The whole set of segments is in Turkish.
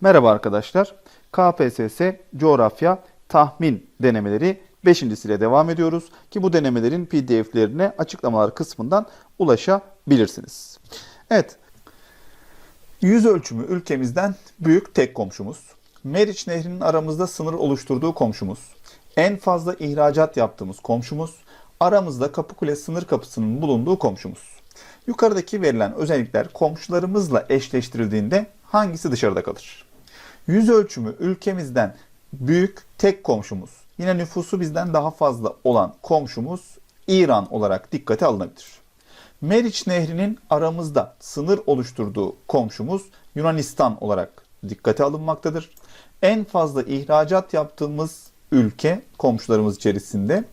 Merhaba arkadaşlar. KPSS coğrafya tahmin denemeleri 5.siyle devam ediyoruz ki bu denemelerin PDF'lerine açıklamalar kısmından ulaşabilirsiniz. Evet. Yüz ölçümü ülkemizden büyük tek komşumuz. Meriç Nehri'nin aramızda sınır oluşturduğu komşumuz. En fazla ihracat yaptığımız komşumuz. Aramızda Kapıkule sınır kapısının bulunduğu komşumuz. Yukarıdaki verilen özellikler komşularımızla eşleştirildiğinde hangisi dışarıda kalır? Yüz ölçümü ülkemizden büyük tek komşumuz. Yine nüfusu bizden daha fazla olan komşumuz İran olarak dikkate alınabilir. Meriç Nehri'nin aramızda sınır oluşturduğu komşumuz Yunanistan olarak dikkate alınmaktadır. En fazla ihracat yaptığımız ülke komşularımız içerisinde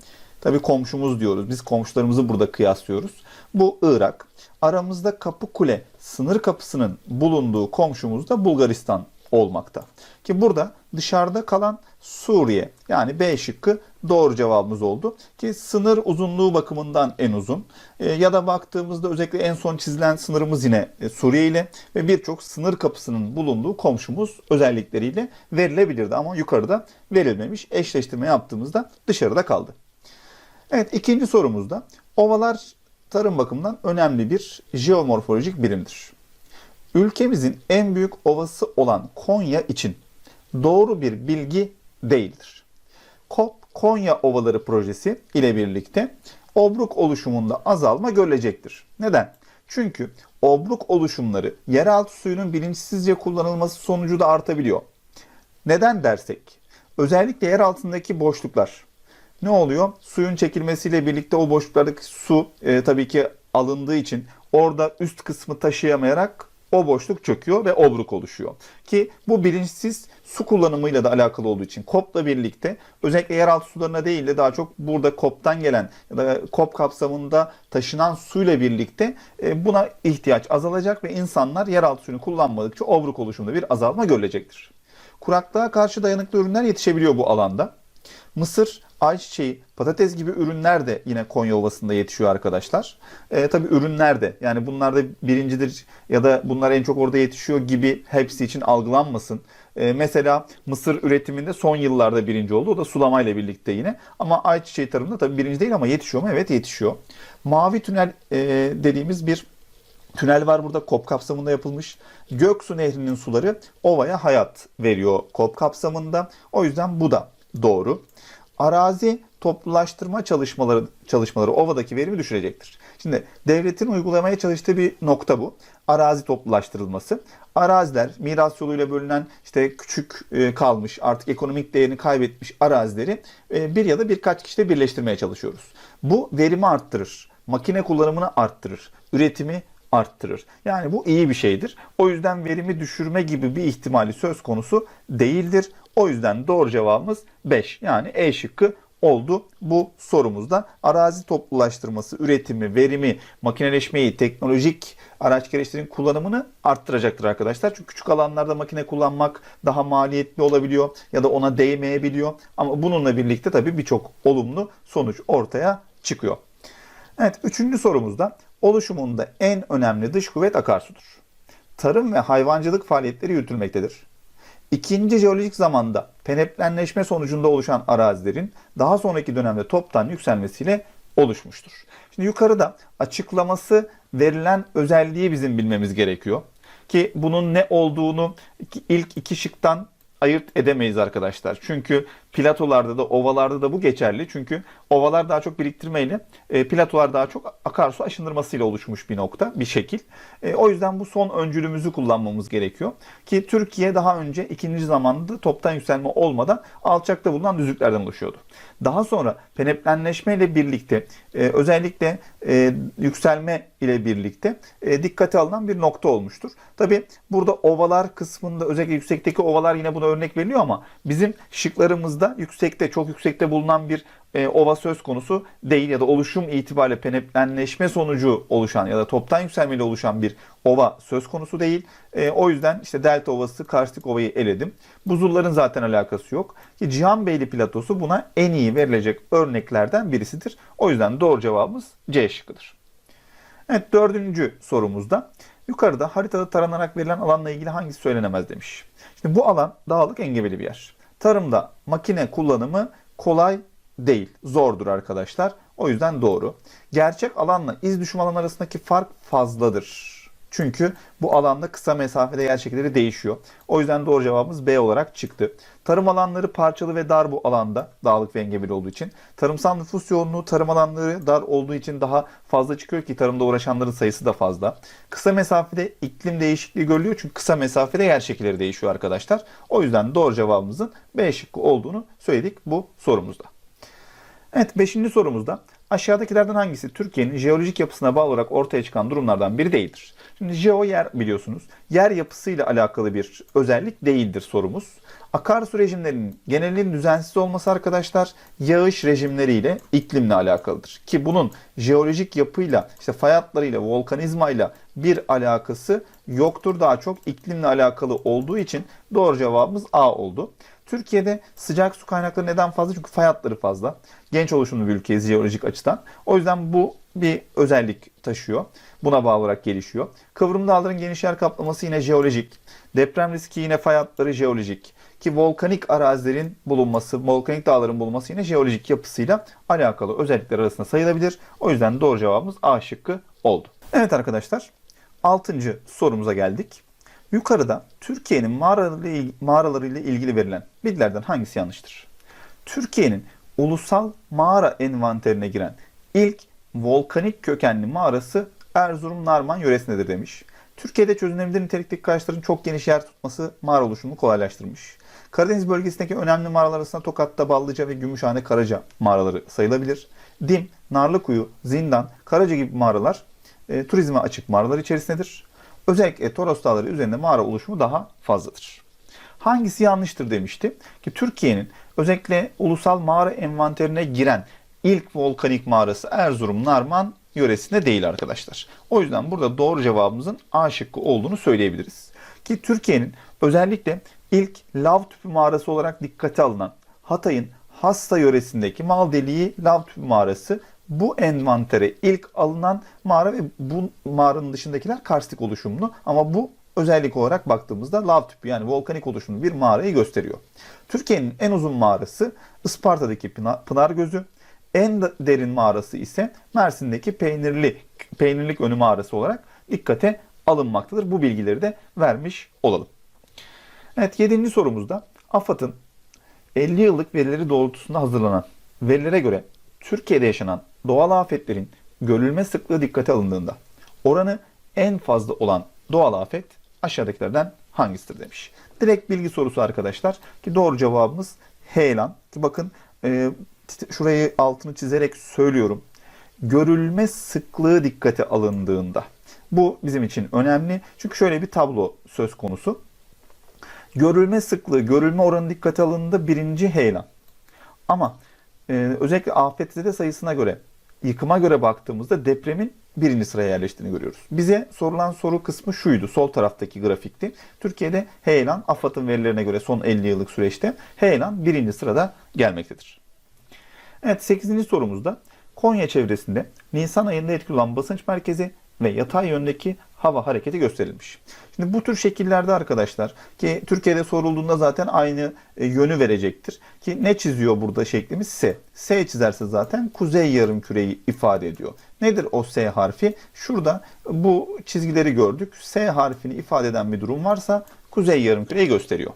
Tabii komşumuz diyoruz. Biz komşularımızı burada kıyaslıyoruz. Bu Irak. Aramızda Kapıkule sınır kapısının bulunduğu komşumuz da Bulgaristan olmakta. Ki burada dışarıda kalan Suriye yani B şıkkı doğru cevabımız oldu. Ki sınır uzunluğu bakımından en uzun. E, ya da baktığımızda özellikle en son çizilen sınırımız yine e, Suriye ile ve birçok sınır kapısının bulunduğu komşumuz özellikleriyle verilebilirdi. Ama yukarıda verilmemiş. Eşleştirme yaptığımızda dışarıda kaldı. Evet ikinci sorumuzda ovalar tarım bakımından önemli bir jeomorfolojik birimdir. Ülkemizin en büyük ovası olan Konya için doğru bir bilgi değildir. KOP Konya Ovaları projesi ile birlikte obruk oluşumunda azalma görülecektir. Neden? Çünkü obruk oluşumları yeraltı suyunun bilinçsizce kullanılması sonucu da artabiliyor. Neden dersek? Özellikle yer altındaki boşluklar ne oluyor? Suyun çekilmesiyle birlikte o boşluklardaki su e, tabii ki alındığı için orada üst kısmı taşıyamayarak o boşluk çöküyor ve obruk oluşuyor. Ki bu bilinçsiz su kullanımıyla da alakalı olduğu için KOP'la birlikte özellikle yeraltı sularına değil de daha çok burada KOP'tan gelen ya da KOP kapsamında taşınan suyla birlikte e, buna ihtiyaç azalacak ve insanlar yeraltı suyunu kullanmadıkça obruk oluşumunda bir azalma görülecektir. Kuraklığa karşı dayanıklı ürünler yetişebiliyor bu alanda. Mısır, ayçiçeği, patates gibi ürünler de yine Konya Ovası'nda yetişiyor arkadaşlar. E, tabii ürünler de yani bunlar da birincidir ya da bunlar en çok orada yetişiyor gibi hepsi için algılanmasın. E, mesela mısır üretiminde son yıllarda birinci oldu. O da sulamayla birlikte yine. Ama ayçiçeği tarımında tabii birinci değil ama yetişiyor mu? Evet yetişiyor. Mavi tünel e, dediğimiz bir Tünel var burada KOP kapsamında yapılmış. Göksu Nehri'nin suları ovaya hayat veriyor KOP kapsamında. O yüzden bu da doğru. Arazi toplulaştırma çalışmaları çalışmaları ovadaki verimi düşürecektir. Şimdi devletin uygulamaya çalıştığı bir nokta bu. Arazi toplulaştırılması. Araziler miras yoluyla bölünen işte küçük e, kalmış artık ekonomik değerini kaybetmiş arazileri e, bir ya da birkaç kişide birleştirmeye çalışıyoruz. Bu verimi arttırır. Makine kullanımını arttırır. Üretimi arttırır. Yani bu iyi bir şeydir. O yüzden verimi düşürme gibi bir ihtimali söz konusu değildir. O yüzden doğru cevabımız 5. Yani E şıkkı oldu bu sorumuzda. Arazi toplulaştırması, üretimi, verimi, makineleşmeyi, teknolojik araç gereçlerin kullanımını arttıracaktır arkadaşlar. Çünkü küçük alanlarda makine kullanmak daha maliyetli olabiliyor ya da ona değmeyebiliyor. Ama bununla birlikte tabii birçok olumlu sonuç ortaya çıkıyor. Evet, üçüncü sorumuzda oluşumunda en önemli dış kuvvet akarsudur. Tarım ve hayvancılık faaliyetleri yürütülmektedir. İkinci jeolojik zamanda peneplenleşme sonucunda oluşan arazilerin daha sonraki dönemde toptan yükselmesiyle oluşmuştur. Şimdi yukarıda açıklaması verilen özelliği bizim bilmemiz gerekiyor. Ki bunun ne olduğunu ilk iki şıktan ayırt edemeyiz arkadaşlar. Çünkü platolarda da ovalarda da bu geçerli. Çünkü ovalar daha çok biriktirmeyle, e, platolar daha çok akarsu aşındırmasıyla oluşmuş bir nokta, bir şekil. E, o yüzden bu son öncülümüzü kullanmamız gerekiyor. Ki Türkiye daha önce ikinci zamanda toptan yükselme olmadan alçakta bulunan düzlüklerden oluşuyordu. Daha sonra peneplenleşme ile birlikte e, özellikle e, yükselme ile birlikte e, dikkate alınan bir nokta olmuştur. Tabi burada ovalar kısmında özellikle yüksekteki ovalar yine buna örnek veriliyor ama bizim şıklarımızda yüksekte çok yüksekte bulunan bir e, ova söz konusu değil ya da oluşum itibariyle peneplenleşme sonucu oluşan ya da toptan yükselmeyle oluşan bir ova söz konusu değil. E, o yüzden işte Delta Ovası, Karstik Ova'yı eledim. Buzulların zaten alakası yok. Ki Cihanbeyli Platosu buna en iyi verilecek örneklerden birisidir. O yüzden doğru cevabımız C şıkkıdır. Evet dördüncü sorumuzda Yukarıda haritada taranarak verilen alanla ilgili hangisi söylenemez demiş. Şimdi bu alan dağlık engebeli bir yer. Tarımda makine kullanımı kolay değil, zordur arkadaşlar. O yüzden doğru. Gerçek alanla iz düşüm alanı arasındaki fark fazladır. Çünkü bu alanda kısa mesafede yer şekilleri değişiyor. O yüzden doğru cevabımız B olarak çıktı. Tarım alanları parçalı ve dar bu alanda dağlık ve engebeli olduğu için. Tarımsal nüfus yoğunluğu tarım alanları dar olduğu için daha fazla çıkıyor ki tarımda uğraşanların sayısı da fazla. Kısa mesafede iklim değişikliği görülüyor çünkü kısa mesafede yer şekilleri değişiyor arkadaşlar. O yüzden doğru cevabımızın B şıkkı olduğunu söyledik bu sorumuzda. Evet 5. sorumuzda aşağıdakilerden hangisi Türkiye'nin jeolojik yapısına bağlı olarak ortaya çıkan durumlardan biri değildir? Şimdi jeo yer biliyorsunuz. Yer yapısıyla alakalı bir özellik değildir sorumuz. Akarsu rejimlerinin genelinin düzensiz olması arkadaşlar yağış rejimleriyle iklimle alakalıdır. Ki bunun jeolojik yapıyla, işte fay hatlarıyla, volkanizmayla bir alakası yoktur. Daha çok iklimle alakalı olduğu için doğru cevabımız A oldu. Türkiye'de sıcak su kaynakları neden fazla? Çünkü fay hatları fazla. Genç oluşumlu bir ülkeyiz jeolojik açıdan. O yüzden bu bir özellik taşıyor. Buna bağlı olarak gelişiyor. Kıvrım dağların geniş yer kaplaması yine jeolojik. Deprem riski yine fay hatları jeolojik. Ki volkanik arazilerin bulunması, volkanik dağların bulunması yine jeolojik yapısıyla alakalı özellikler arasında sayılabilir. O yüzden doğru cevabımız A şıkkı oldu. Evet arkadaşlar 6. sorumuza geldik. Yukarıda Türkiye'nin mağaralarıyla, ilgili verilen bilgilerden hangisi yanlıştır? Türkiye'nin ulusal mağara envanterine giren ilk volkanik kökenli mağarası Erzurum Narman yöresindedir demiş. Türkiye'de çözünebilir nitelikteki kayaçların çok geniş yer tutması mağara oluşumunu kolaylaştırmış. Karadeniz bölgesindeki önemli mağaralar arasında Tokat'ta Ballıca ve Gümüşhane Karaca mağaraları sayılabilir. Dim, Narlıkuyu, Zindan, Karaca gibi mağaralar e, turizme açık mağaralar içerisindedir. Özellikle Toros Dağları üzerinde mağara oluşumu daha fazladır. Hangisi yanlıştır demişti ki Türkiye'nin özellikle ulusal mağara envanterine giren ilk volkanik mağarası Erzurum Narman yöresinde değil arkadaşlar. O yüzden burada doğru cevabımızın A şıkkı olduğunu söyleyebiliriz. Ki Türkiye'nin özellikle ilk lav tüpü mağarası olarak dikkate alınan Hatay'ın Hassa yöresindeki Mal Deliği lav tüpü mağarası bu envantere ilk alınan mağara ve bu mağaranın dışındakiler karstik oluşumlu ama bu özellik olarak baktığımızda lav tüpü yani volkanik oluşumlu bir mağarayı gösteriyor. Türkiye'nin en uzun mağarası Isparta'daki Pınar, Gözü. En derin mağarası ise Mersin'deki Peynirli Peynirlik Önü mağarası olarak dikkate alınmaktadır. Bu bilgileri de vermiş olalım. Evet 7. sorumuzda AFAD'ın 50 yıllık verileri doğrultusunda hazırlanan verilere göre Türkiye'de yaşanan doğal afetlerin görülme sıklığı dikkate alındığında oranı en fazla olan doğal afet aşağıdakilerden hangisidir demiş. Direkt bilgi sorusu arkadaşlar ki doğru cevabımız heyelan. Ki bakın e, şurayı altını çizerek söylüyorum. Görülme sıklığı dikkate alındığında. Bu bizim için önemli. Çünkü şöyle bir tablo söz konusu. Görülme sıklığı, görülme oranı dikkate alındığında birinci heyelan. Ama e, özellikle afetzede sayısına göre, yıkıma göre baktığımızda depremin birinci sıraya yerleştiğini görüyoruz. Bize sorulan soru kısmı şuydu. Sol taraftaki grafikti. Türkiye'de heyelan AFAD'ın verilerine göre son 50 yıllık süreçte heyelan birinci sırada gelmektedir. Evet 8. sorumuzda Konya çevresinde Nisan ayında etkili olan basınç merkezi ve yatay yöndeki hava hareketi gösterilmiş. Şimdi bu tür şekillerde arkadaşlar ki Türkiye'de sorulduğunda zaten aynı e, yönü verecektir. Ki ne çiziyor burada şeklimiz S. S çizerse zaten kuzey yarım küreyi ifade ediyor. Nedir o S harfi? Şurada bu çizgileri gördük. S harfini ifade eden bir durum varsa kuzey yarım küreyi gösteriyor.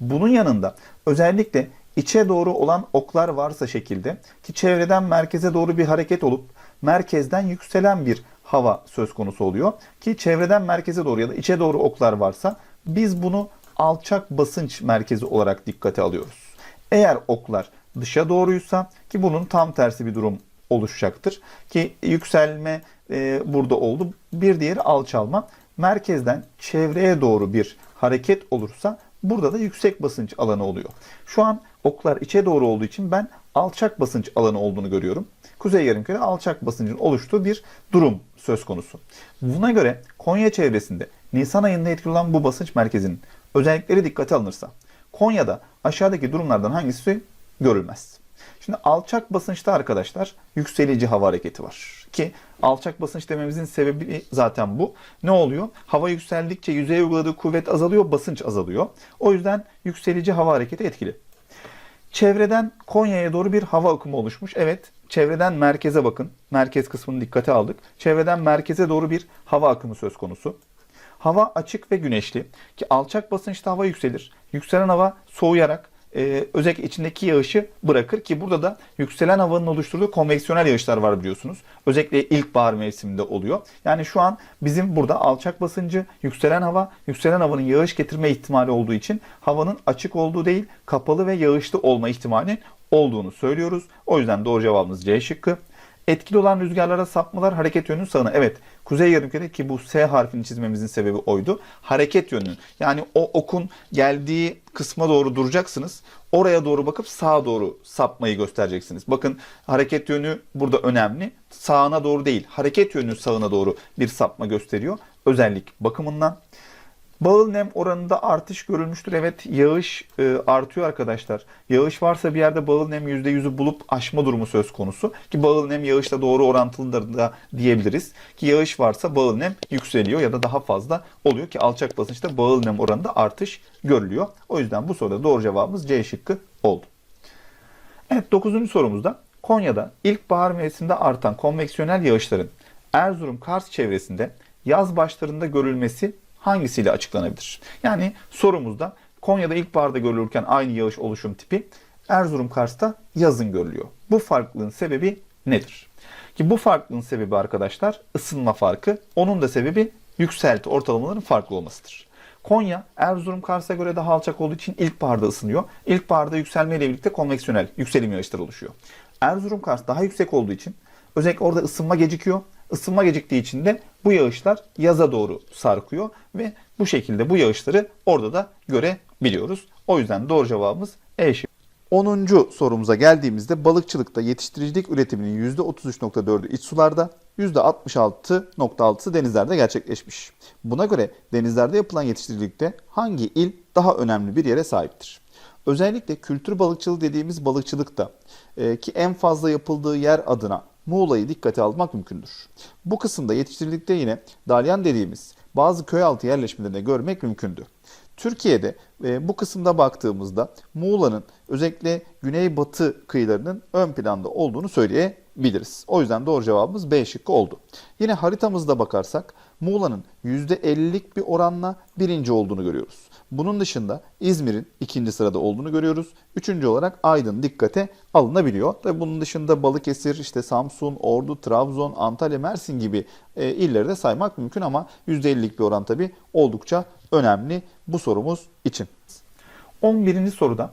Bunun yanında özellikle içe doğru olan oklar varsa şekilde ki çevreden merkeze doğru bir hareket olup merkezden yükselen bir hava söz konusu oluyor. Ki çevreden merkeze doğru ya da içe doğru oklar varsa biz bunu alçak basınç merkezi olarak dikkate alıyoruz. Eğer oklar dışa doğruysa ki bunun tam tersi bir durum oluşacaktır. Ki yükselme e, burada oldu. Bir diğeri alçalma. Merkezden çevreye doğru bir hareket olursa burada da yüksek basınç alanı oluyor. Şu an oklar içe doğru olduğu için ben alçak basınç alanı olduğunu görüyorum. Kuzey yarımküre alçak basıncın oluştuğu bir durum söz konusu. Buna göre Konya çevresinde Nisan ayında etkili olan bu basınç merkezinin özellikleri dikkate alınırsa Konya'da aşağıdaki durumlardan hangisi görülmez? Şimdi alçak basınçta arkadaşlar yükselici hava hareketi var. Ki alçak basınç dememizin sebebi zaten bu. Ne oluyor? Hava yükseldikçe yüzeye uyguladığı kuvvet azalıyor, basınç azalıyor. O yüzden yükselici hava hareketi etkili. Çevreden Konya'ya doğru bir hava akımı oluşmuş. Evet, çevreden merkeze bakın. Merkez kısmını dikkate aldık. Çevreden merkeze doğru bir hava akımı söz konusu. Hava açık ve güneşli ki alçak basınçta hava yükselir. Yükselen hava soğuyarak e, özellikle içindeki yağışı bırakır ki burada da yükselen havanın oluşturduğu konveksiyonel yağışlar var biliyorsunuz. Özellikle ilkbahar mevsiminde oluyor. Yani şu an bizim burada alçak basıncı, yükselen hava, yükselen havanın yağış getirme ihtimali olduğu için havanın açık olduğu değil, kapalı ve yağışlı olma ihtimali olduğunu söylüyoruz. O yüzden doğru cevabımız C şıkkı. Etkili olan rüzgarlara sapmalar hareket yönünün sağına. Evet kuzey yarımküre ki bu S harfini çizmemizin sebebi oydu. Hareket yönünün yani o okun geldiği kısma doğru duracaksınız. Oraya doğru bakıp sağa doğru sapmayı göstereceksiniz. Bakın hareket yönü burada önemli. Sağına doğru değil hareket yönü sağına doğru bir sapma gösteriyor. Özellik bakımından. Bağıl nem oranında artış görülmüştür. Evet yağış e, artıyor arkadaşlar. Yağış varsa bir yerde bağıl nem %100'ü bulup aşma durumu söz konusu. Ki bağıl nem yağışla doğru orantılıdır da diyebiliriz. Ki yağış varsa bağıl nem yükseliyor ya da daha fazla oluyor ki alçak basınçta bağıl nem oranında artış görülüyor. O yüzden bu soruda doğru cevabımız C şıkkı oldu. Evet 9. sorumuzda Konya'da ilkbahar mevsiminde artan konveksiyonel yağışların Erzurum Kars çevresinde yaz başlarında görülmesi hangisiyle açıklanabilir? Yani sorumuzda Konya'da ilkbaharda görülürken aynı yağış oluşum tipi Erzurum Kars'ta yazın görülüyor. Bu farklılığın sebebi nedir? Ki bu farklılığın sebebi arkadaşlar ısınma farkı. Onun da sebebi yükselti ortalamaların farklı olmasıdır. Konya Erzurum Kars'a göre daha alçak olduğu için ilkbaharda ısınıyor. İlkbaharda yükselmeyle birlikte konveksiyonel yükselim yağışları oluşuyor. Erzurum Kars daha yüksek olduğu için özellikle orada ısınma gecikiyor. Isınma geciktiği için de bu yağışlar yaza doğru sarkıyor ve bu şekilde bu yağışları orada da görebiliyoruz. O yüzden doğru cevabımız E şıkkı. 10. sorumuza geldiğimizde balıkçılıkta yetiştiricilik üretiminin %33.4'ü iç sularda, %66.6'sı denizlerde gerçekleşmiş. Buna göre denizlerde yapılan yetiştiricilikte hangi il daha önemli bir yere sahiptir? Özellikle kültür balıkçılığı dediğimiz balıkçılıkta e, ki en fazla yapıldığı yer adına Muğla'yı dikkate almak mümkündür. Bu kısımda yetiştiricilikte yine dalyan dediğimiz bazı köy altı yerleşmelerinde görmek mümkündü. Türkiye'de e, bu kısımda baktığımızda Muğla'nın özellikle güneybatı kıyılarının ön planda olduğunu söyleyebiliriz. O yüzden doğru cevabımız B şıkkı oldu. Yine haritamızda bakarsak Muğla'nın %50'lik bir oranla birinci olduğunu görüyoruz. Bunun dışında İzmir'in ikinci sırada olduğunu görüyoruz. Üçüncü olarak Aydın dikkate alınabiliyor. Ve bunun dışında Balıkesir, işte Samsun, Ordu, Trabzon, Antalya, Mersin gibi e, illeri de saymak mümkün ama %50'lik bir oran tabii oldukça önemli bu sorumuz için. 11. soruda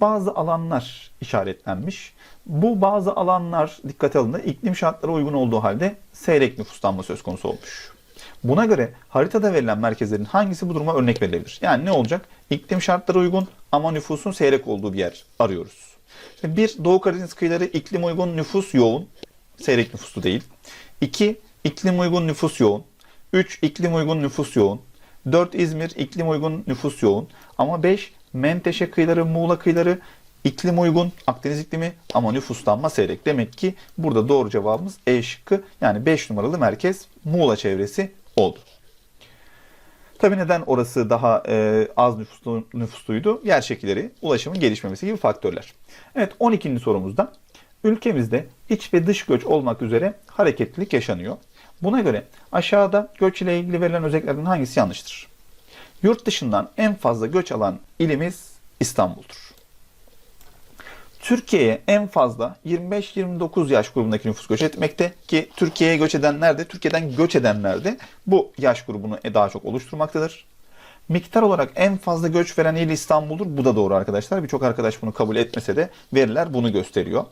bazı alanlar işaretlenmiş. Bu bazı alanlar dikkate alındı. iklim şartları uygun olduğu halde seyrek nüfuslanma söz konusu olmuş. Buna göre haritada verilen merkezlerin hangisi bu duruma örnek verilebilir? Yani ne olacak? İklim şartları uygun ama nüfusun seyrek olduğu bir yer arıyoruz. Şimdi bir Doğu Karadeniz kıyıları iklim uygun nüfus yoğun. Seyrek nüfuslu değil. 2. iklim uygun nüfus yoğun. 3. iklim uygun nüfus yoğun. 4. İzmir iklim uygun nüfus yoğun. Ama 5. Menteşe kıyıları, Muğla kıyıları iklim uygun Akdeniz iklimi ama nüfuslanma seyrek. Demek ki burada doğru cevabımız E şıkkı yani 5 numaralı merkez Muğla çevresi oldu. Tabi neden orası daha e, az nüfuslu, nüfusluydu? Yer şekilleri, ulaşımın gelişmemesi gibi faktörler. Evet 12. sorumuzda ülkemizde iç ve dış göç olmak üzere hareketlilik yaşanıyor. Buna göre aşağıda göç ile ilgili verilen özelliklerden hangisi yanlıştır? Yurt dışından en fazla göç alan ilimiz İstanbul'dur. Türkiye'ye en fazla 25-29 yaş grubundaki nüfus göç etmekte ki Türkiye'ye göç edenler de Türkiye'den göç edenler de bu yaş grubunu daha çok oluşturmaktadır. Miktar olarak en fazla göç veren il İstanbul'dur. Bu da doğru arkadaşlar. Birçok arkadaş bunu kabul etmese de veriler bunu gösteriyor.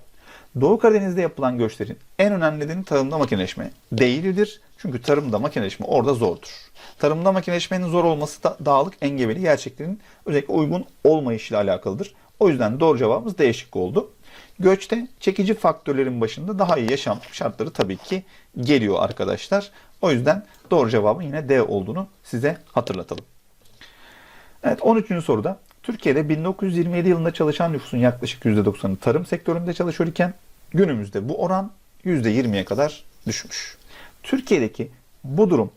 Doğu Karadeniz'de yapılan göçlerin en önemli nedeni tarımda makineleşme değildir. Çünkü tarımda makineleşme orada zordur. Tarımda makineleşmenin zor olması da dağlık engebeli gerçeklerin özellikle uygun olmayışıyla alakalıdır. O yüzden doğru cevabımız D şıkkı oldu. Göçte çekici faktörlerin başında daha iyi yaşam şartları tabii ki geliyor arkadaşlar. O yüzden doğru cevabın yine D olduğunu size hatırlatalım. Evet 13. soruda Türkiye'de 1927 yılında çalışan nüfusun yaklaşık %90'ı tarım sektöründe çalışıyor iken günümüzde bu oran %20'ye kadar düşmüş. Türkiye'deki bu durum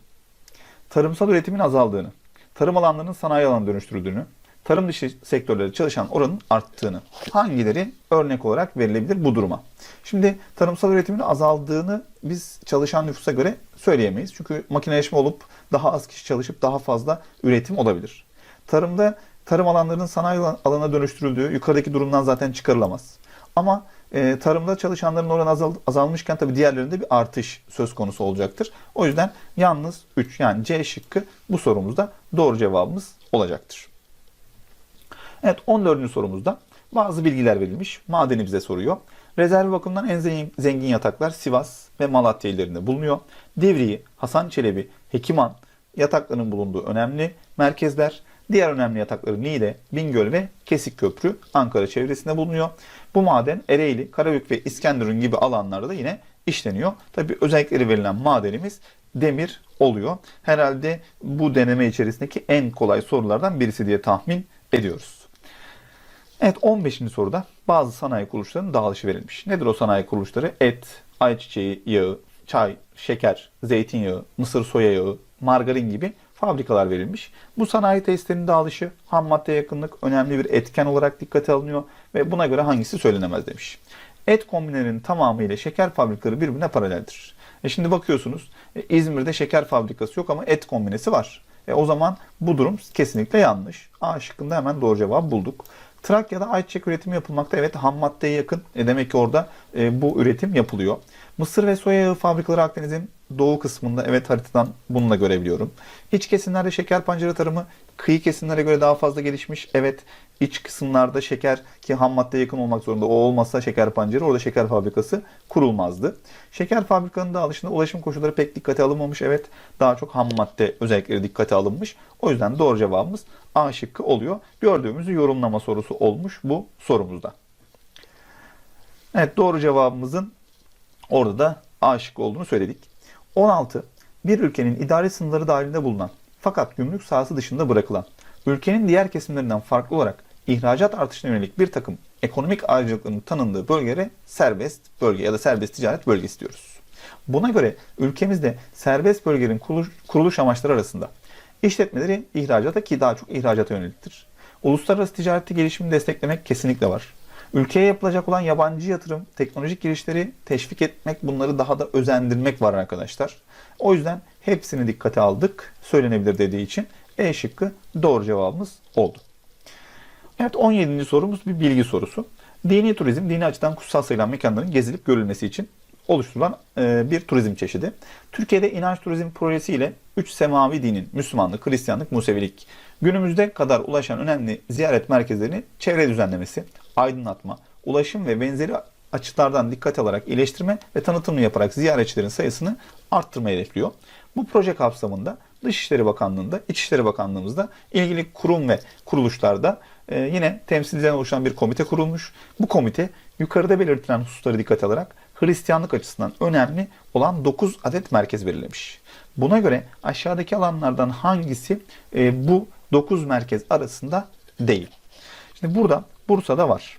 tarımsal üretimin azaldığını, tarım alanlarının sanayi alanına dönüştürüldüğünü, tarım dışı sektörlerde çalışan oranın arttığını hangileri örnek olarak verilebilir bu duruma? Şimdi tarımsal üretimin azaldığını biz çalışan nüfusa göre söyleyemeyiz. Çünkü makineleşme olup daha az kişi çalışıp daha fazla üretim olabilir. Tarımda tarım alanlarının sanayi alanına dönüştürüldüğü yukarıdaki durumdan zaten çıkarılamaz. Ama e, tarımda çalışanların oranı azal, azalmışken tabii diğerlerinde bir artış söz konusu olacaktır. O yüzden yalnız 3 yani C şıkkı bu sorumuzda doğru cevabımız olacaktır. Evet 14. sorumuzda bazı bilgiler verilmiş. Madeni bize soruyor. Rezerv bakımından en zengin, zengin yataklar Sivas ve Malatya illerinde bulunuyor. Divriği, Hasan Çelebi, Hekiman yataklarının bulunduğu önemli merkezler. Diğer önemli yatakları Niğde, Bingöl ve Kesikköprü Ankara çevresinde bulunuyor. Bu maden Ereğli, Karabük ve İskenderun gibi alanlarda da yine işleniyor. Tabi özellikleri verilen madenimiz demir oluyor. Herhalde bu deneme içerisindeki en kolay sorulardan birisi diye tahmin ediyoruz. Evet 15. soruda bazı sanayi kuruluşlarının dağılışı verilmiş. Nedir o sanayi kuruluşları? Et, ayçiçeği yağı, çay, şeker, zeytinyağı, mısır soya yağı, margarin gibi fabrikalar verilmiş. Bu sanayi tesislerinin dağılışı ham maddeye yakınlık önemli bir etken olarak dikkate alınıyor ve buna göre hangisi söylenemez demiş. Et kombinelerinin tamamıyla şeker fabrikaları birbirine paraleldir. E şimdi bakıyorsunuz e, İzmir'de şeker fabrikası yok ama et kombinesi var. E o zaman bu durum kesinlikle yanlış. A şıkkında hemen doğru cevabı bulduk. Trakya'da ayçiçek üretimi yapılmakta. Evet ham maddeye yakın. E demek ki orada e, bu üretim yapılıyor. Mısır ve soya yağı fabrikaları Akdeniz'in doğu kısmında evet haritadan bunu da görebiliyorum. İç kesimlerde şeker pancarı tarımı kıyı kesimlere göre daha fazla gelişmiş. Evet iç kısımlarda şeker ki ham maddeye yakın olmak zorunda. O olmazsa şeker pancarı orada şeker fabrikası kurulmazdı. Şeker fabrikanın dağılışında ulaşım koşulları pek dikkate alınmamış. Evet daha çok ham madde özellikleri dikkate alınmış. O yüzden doğru cevabımız A şıkkı oluyor. Gördüğümüzü yorumlama sorusu olmuş bu sorumuzda. Evet doğru cevabımızın orada da A şıkkı olduğunu söyledik. 16. Bir ülkenin idari sınırları dahilinde bulunan fakat gümrük sahası dışında bırakılan, ülkenin diğer kesimlerinden farklı olarak ihracat artışına yönelik bir takım ekonomik ayrıcalıkların tanındığı bölgelere serbest bölge ya da serbest ticaret bölgesi diyoruz. Buna göre ülkemizde serbest bölgelerin kuruluş, kuruluş amaçları arasında işletmeleri ihracata ki daha çok ihracata yöneliktir. Uluslararası ticareti gelişimini desteklemek kesinlikle var. Ülkeye yapılacak olan yabancı yatırım, teknolojik girişleri teşvik etmek, bunları daha da özendirmek var arkadaşlar. O yüzden hepsini dikkate aldık. Söylenebilir dediği için E şıkkı doğru cevabımız oldu. Evet 17. sorumuz bir bilgi sorusu. Dini turizm, dini açıdan kutsal sayılan mekanların gezilip görülmesi için oluşturulan e, bir turizm çeşidi. Türkiye'de inanç turizm projesi ile 3 semavi dinin Müslümanlık, Hristiyanlık, Musevilik günümüzde kadar ulaşan önemli ziyaret merkezlerini çevre düzenlemesi, aydınlatma, ulaşım ve benzeri açılardan dikkat alarak iyileştirme ve tanıtımını yaparak ziyaretçilerin sayısını arttırmayı hedefliyor. Bu proje kapsamında Dışişleri Bakanlığı'nda, İçişleri Bakanlığımızda ilgili kurum ve kuruluşlarda e, yine temsilciden oluşan bir komite kurulmuş. Bu komite yukarıda belirtilen hususları dikkate alarak Hristiyanlık açısından önemli olan 9 adet merkez belirlemiş. Buna göre aşağıdaki alanlardan hangisi e, bu 9 merkez arasında değil? Şimdi burada Bursa'da var,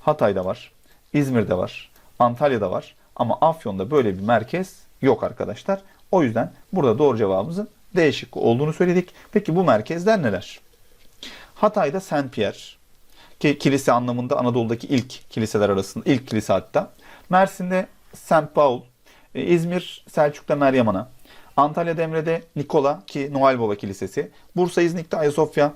Hatay'da var, İzmir'de var, Antalya'da var ama Afyon'da böyle bir merkez yok arkadaşlar. O yüzden burada doğru cevabımızın D şıkkı olduğunu söyledik. Peki bu merkezler neler? Hatay'da Saint Pierre ki kilise anlamında Anadolu'daki ilk kiliseler arasında ilk kilise hatta. Mersin'de St. Paul, e, İzmir Selçuk'ta Meryem Ana, Antalya Demre'de Nikola ki Noel Baba Kilisesi, Bursa İznik'te Ayasofya,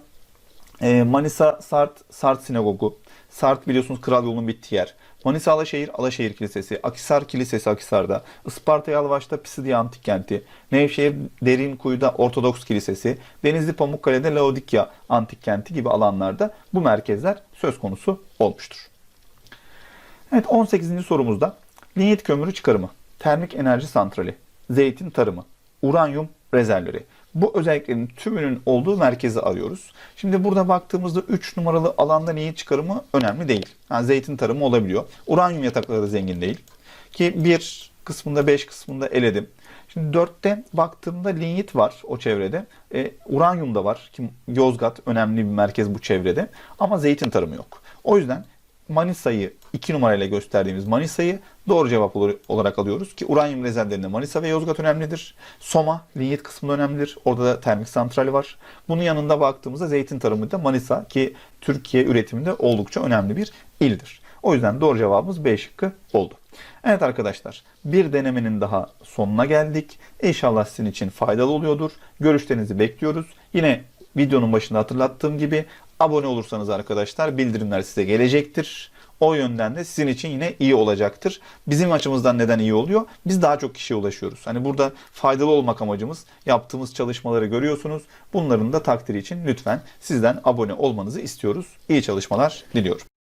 e, Manisa Sart Sart Sinagogu, Sart biliyorsunuz Kral Yolu'nun bittiği yer. Manisa Alaşehir Alaşehir Kilisesi, Akisar Kilisesi Akisar'da, Isparta Yalvaç'ta Pisidiye Antik Kenti, Nevşehir Derinkuyu'da Ortodoks Kilisesi, Denizli Pamukkale'de Laodikya Antik Kenti gibi alanlarda bu merkezler söz konusu olmuştur. Evet 18. sorumuzda. Linyit kömürü çıkarımı, termik enerji santrali, zeytin tarımı, uranyum rezervleri. Bu özelliklerin tümünün olduğu merkezi arıyoruz. Şimdi burada baktığımızda 3 numaralı alanda linyit çıkarımı önemli değil. Yani zeytin tarımı olabiliyor. Uranyum yatakları da zengin değil. Ki bir kısmında 5 kısmında eledim. Şimdi 4'te baktığımda linyit var o çevrede. E, uranyum da var. Ki Yozgat önemli bir merkez bu çevrede. Ama zeytin tarımı yok. O yüzden Manisa'yı 2 numarayla gösterdiğimiz Manisa'yı doğru cevap olarak alıyoruz ki uranyum rezervlerinde Manisa ve Yozgat önemlidir. Soma, linyit kısmında önemlidir. Orada da termik santrali var. Bunun yanında baktığımızda zeytin tarımı da Manisa ki Türkiye üretiminde oldukça önemli bir ildir. O yüzden doğru cevabımız B şıkkı oldu. Evet arkadaşlar bir denemenin daha sonuna geldik. İnşallah sizin için faydalı oluyordur. Görüşlerinizi bekliyoruz. Yine videonun başında hatırlattığım gibi abone olursanız arkadaşlar bildirimler size gelecektir. O yönden de sizin için yine iyi olacaktır. Bizim açımızdan neden iyi oluyor? Biz daha çok kişiye ulaşıyoruz. Hani burada faydalı olmak amacımız. Yaptığımız çalışmaları görüyorsunuz. Bunların da takdiri için lütfen sizden abone olmanızı istiyoruz. İyi çalışmalar diliyorum.